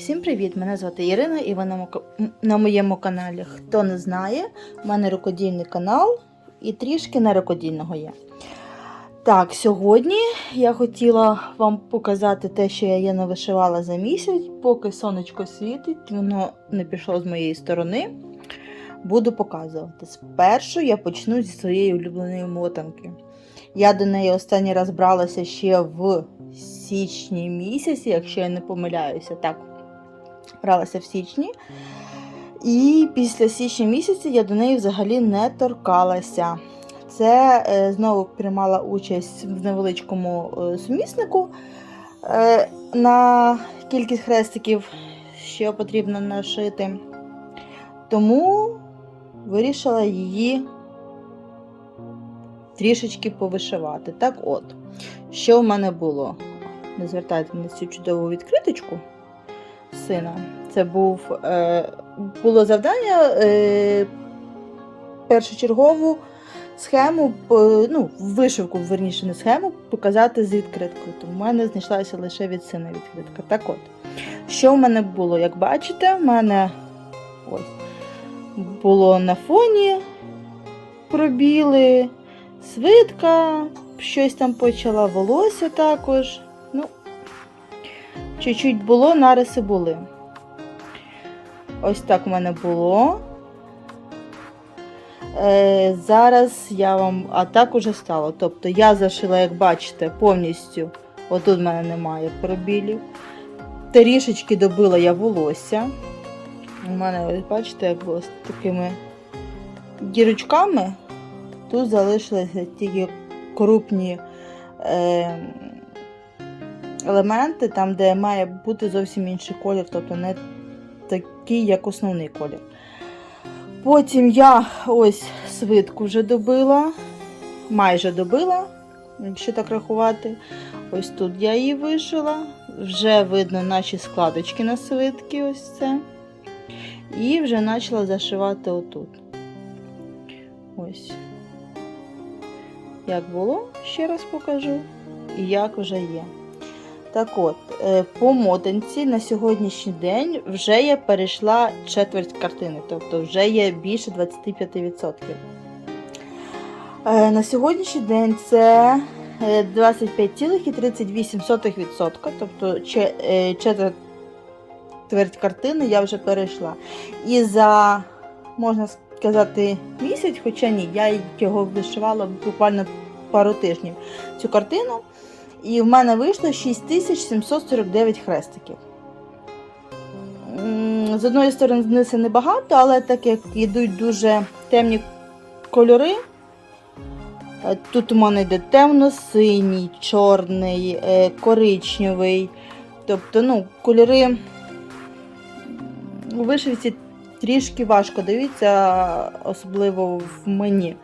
Всім привіт! Мене звати Ірина і ви на, на моєму каналі. Хто не знає, у мене рукодільний канал і трішки не є. Так, сьогодні я хотіла вам показати те, що я є навишивала за місяць, поки сонечко світить, воно не пішло з моєї сторони. Буду показувати. Спершу я почну зі своєї улюбленої мотанки. Я до неї останній раз бралася ще в січні місяці, якщо я не помиляюся. Так, бралася в січні. І після січня місяця я до неї взагалі не торкалася. Це е, знову приймала участь в невеличкому е, суміснику е, на кількість хрестиків, що потрібно нашити. Тому вирішила її трішечки повишивати. Так от, що в мене було? Не звертайте на цю чудову відкриточку сина. Це був, е, було завдання е, першочергову схему, по- ну, вишивку, верніше, не схему, показати з відкриткою. Тому в мене знайшлася лише від сина відкритка. Так от, що в мене було? Як бачите, в мене ось було на фоні пробіли, свитка, щось там почала, волосся також. Чуть-чуть було, нариси були. Ось так в мене було. Е, зараз я вам. А так уже стало. Тобто я зашила, як бачите, повністю. Отут в мене немає пробілів. Трішечки добила я волосся. У мене, ось бачите, як було з такими дірочками. Тут залишилися тільки крупні е, елементи, там, де має бути зовсім інший колір, тобто не такий, як основний колір. Потім я ось свитку вже добила, майже добила, якщо так рахувати. Ось тут я її вишила. Вже видно наші складочки на свитки, ось це. І вже почала зашивати отут. Ось. Як було, ще раз покажу. І як вже є. Так от, е, по мотанці на сьогоднішній день вже я перейшла четверть картини, тобто вже є більше 25%. Е, На сьогоднішній день це е, 25,38%, тобто е, четверть картини я вже перейшла. І за, можна сказати, місяць, хоча ні, я його вишивала буквально пару тижнів цю картину. І в мене вийшло 6749 хрестиків. З одної сторони, це небагато, але так як йдуть дуже темні кольори, е, тут у мене йде темно-синій, чорний, е, коричневий. Тобто, ну, кольори у вишивці трішки важко дивіться, особливо в мені.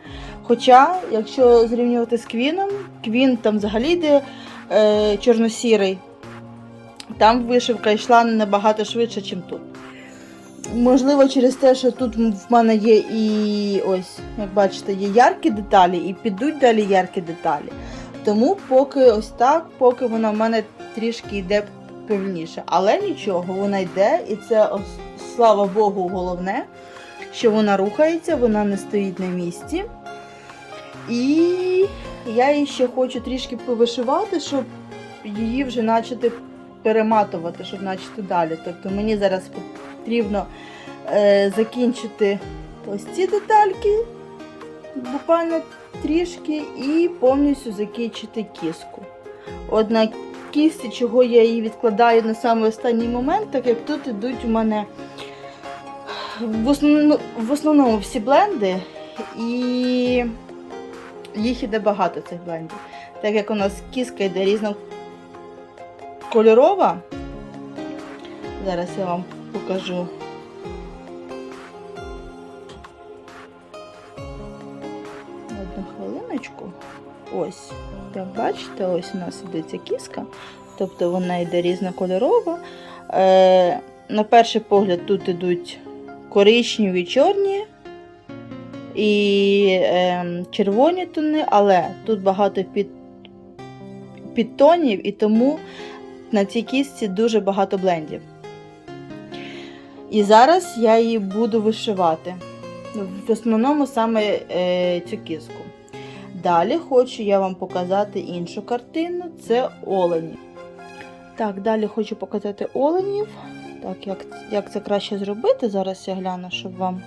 Хоча, якщо зрівнювати з квіном, квін там взагалі йде е, чорно-сірий, там вишивка йшла набагато швидше, ніж тут. Можливо, через те, що тут в мене є і ось, як бачите, є яркі деталі, і підуть далі яркі деталі. Тому поки ось так, поки вона в мене трішки йде повільніше. Але нічого, вона йде, і це ос- слава Богу, головне, що вона рухається, вона не стоїть на місці. І я її ще хочу трішки повишивати, щоб її вже почати перематувати, щоб почати далі. Тобто мені зараз потрібно е, закінчити ось ці детальки, буквально трішки, і повністю закінчити кіску. От на кісті, чого я її відкладаю на самий останній момент, так як тут ідуть у мене в основному, в основному всі бленди, і їх іде багато цих блендів. Так як у нас кіска йде різнокольорова, зараз я вам покажу. Одну хвилиночку. Ось, як бачите, ось у нас іде ця кіска, тобто вона йде різнокольорова. Е, на перший погляд тут ідуть коричневі, чорні і е, червоні тони, але тут багато під, підтонів, і тому на цій кістці дуже багато блендів. І зараз я її буду вишивати. В основному саме е, цю кіску. Далі хочу я вам показати іншу картину це олені. Так, далі хочу показати оленів. Так, як, як це краще зробити? Зараз я гляну, щоб вам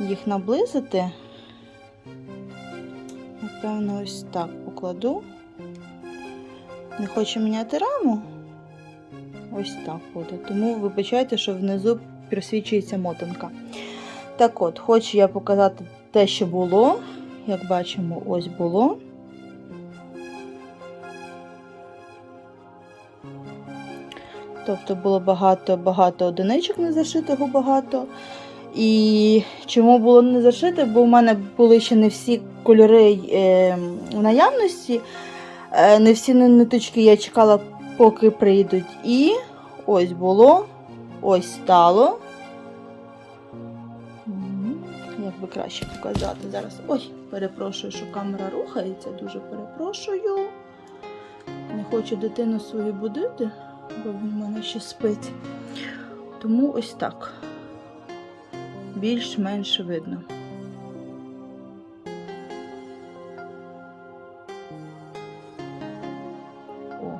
їх наблизити. Напевно, ось так покладу. Не хочу міняти раму. Ось так буде. Тому вибачайте, що внизу просвічується мотанка. Так от, хочу я показати те, що було. Як бачимо, ось було. Тобто було багато-багато одиничок не зашитого багато. І чому було не зашите? Бо в мене були ще не всі кольори е, в наявності, е, не всі ниточки я чекала, поки прийдуть. І ось було, ось стало. Як би краще показати зараз. Ой, перепрошую, що камера рухається, дуже перепрошую. Не хочу дитину свою будити, бо він в мене ще спить. Тому ось так. Більш-менш видно. О,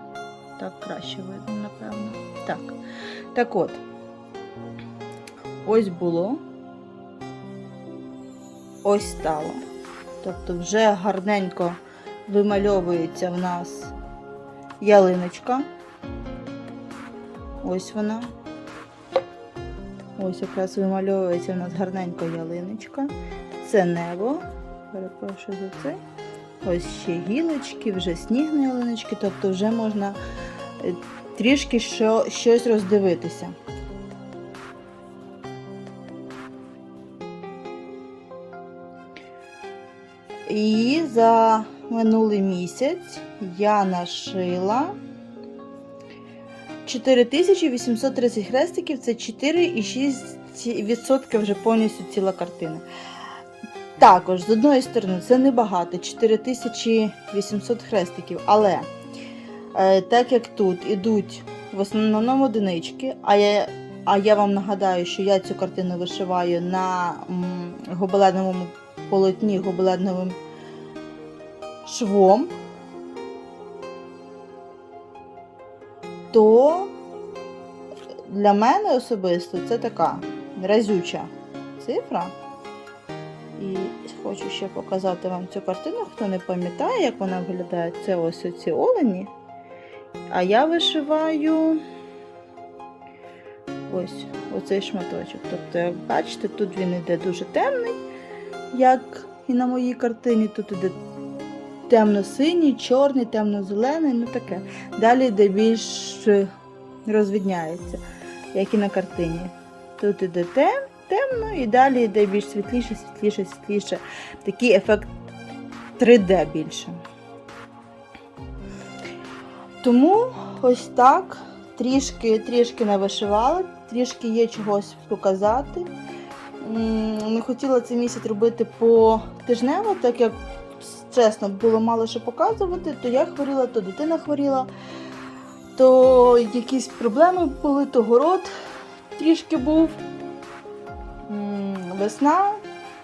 так краще видно, напевно. Так. Так от. Ось було. Ось стало. Тобто вже гарненько вимальовується в нас ялиночка. Ось вона. Ось якраз вимальовується в нас гарненько ялиночка. Це небо. Перепрошую за це. Ось ще гілочки, вже сніг на ялиночки, тобто вже можна е, трішки що, щось роздивитися. І за минулий місяць я нашила 4830 хрестиків, це 4,6% вже повністю ціла картина. Також, з одної сторони, це небагато, 4800 хрестиків, але е, так як тут ідуть в основному одинички, а я, а я вам нагадаю, що я цю картину вишиваю на гобеленовому полотні гобеленовим швом, то для мене особисто це така разюча цифра. І хочу ще показати вам цю картину, хто не пам'ятає, як вона виглядає. Це ось оці олені. А я вишиваю ось оцей шматочок. Тобто, як бачите, тут він іде дуже темний, як і на моїй картині. Тут іде темно-синій, чорний, темно-зелений, ну таке. Далі йде більш розвідняється, як і на картині. Тут іде тем, темно, і далі йде більш світліше, світліше, світліше. Такий ефект 3D більше. Тому ось так. Трішки, трішки не вишивала, трішки є чогось показати. Не хотіла цей місяць робити по тижнево, так як чесно було мало що показувати, то я хворіла, то дитина хворіла, то якісь проблеми були, то город трішки був. Весна,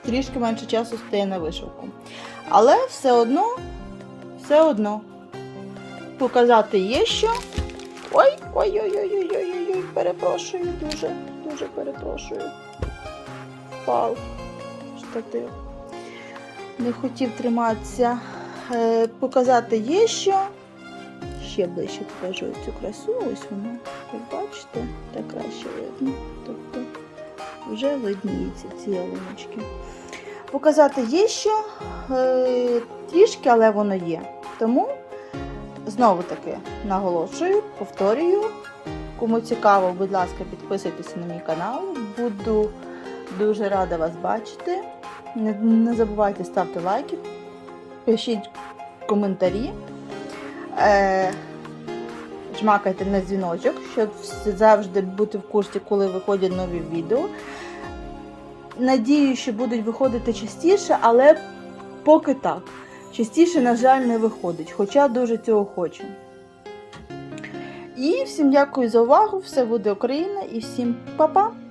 трішки менше часу стає на вишивку. Але все одно, все одно показати є що. Ой, ой, ой, ой, ой, ой, ой, ой, перепрошую, дуже, дуже перепрошую. Впав штатив. Не хотів триматися. Е, показати є що. Ще ближче покажу цю красу. Ось вона, як бачите, так краще видно. Тобто вже видніються ці ялиночки. Показати є що. Е, трішки, але воно є. Тому Знову таки наголошую, повторюю. Кому цікаво, будь ласка, підписуйтесь на мій канал. Буду дуже рада вас бачити. Не, не забувайте ставити лайки, пишіть коментарі, е, жмакайте на дзвіночок, щоб завжди бути в курсі, коли виходять нові відео. Надію, що будуть виходити частіше, але поки так. Частіше, на жаль, не виходить, хоча дуже цього хочу. І всім дякую за увагу. Все буде Україна і всім па-па!